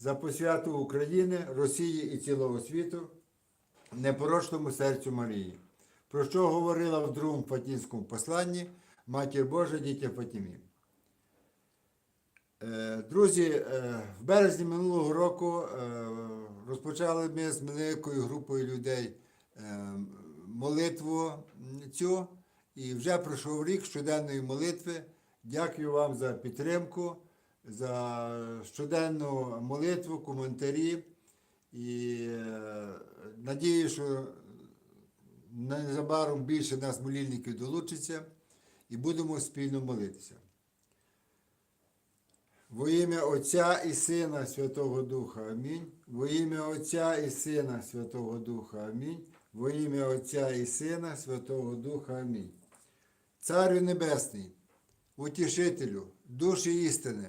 за посвяту України, Росії і цілого світу, непорочному серцю Марії, про що говорила в другому Фатінському посланні Матір Божа дітям Фатімі. Е, Друзі, е, в березні минулого року е, розпочали ми з великою групою людей молитву цю. І вже пройшов рік щоденної молитви. Дякую вам за підтримку, за щоденну молитву, коментарі. І е, надію, що незабаром більше нас молільників долучиться і будемо спільно молитися. Во ім'я Отця і Сина Святого Духа. Амінь. Во ім'я Отця і Сина Святого Духа. Амінь. Во ім'я Отця і Сина Святого Духа. Амінь. Царю Небесний, утішителю, душі істини,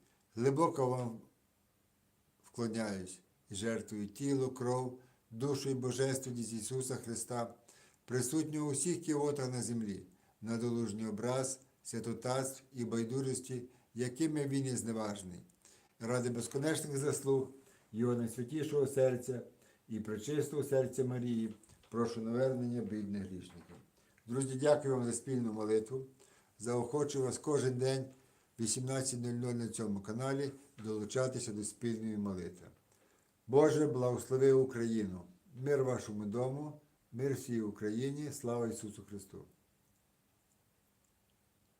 глибоко вам вклоняюсь і жертвую тіло, кров, душу і божественність Ісуса Христа, присутнього у всіх кіотах на землі, на долужній образ, святотатств і байдужості, якими він є зневажний. Ради безконечних заслуг Його найсвятішого серця і пречистого серця Марії, прошу навернення бідних грішників. Друзі, дякую вам за спільну молитву. Заохочую вас кожен день 18.00 на цьому каналі долучатися до спільної молитви. Боже, благослови Україну! Мир вашому дому, мир всій Україні, слава Ісусу Христу!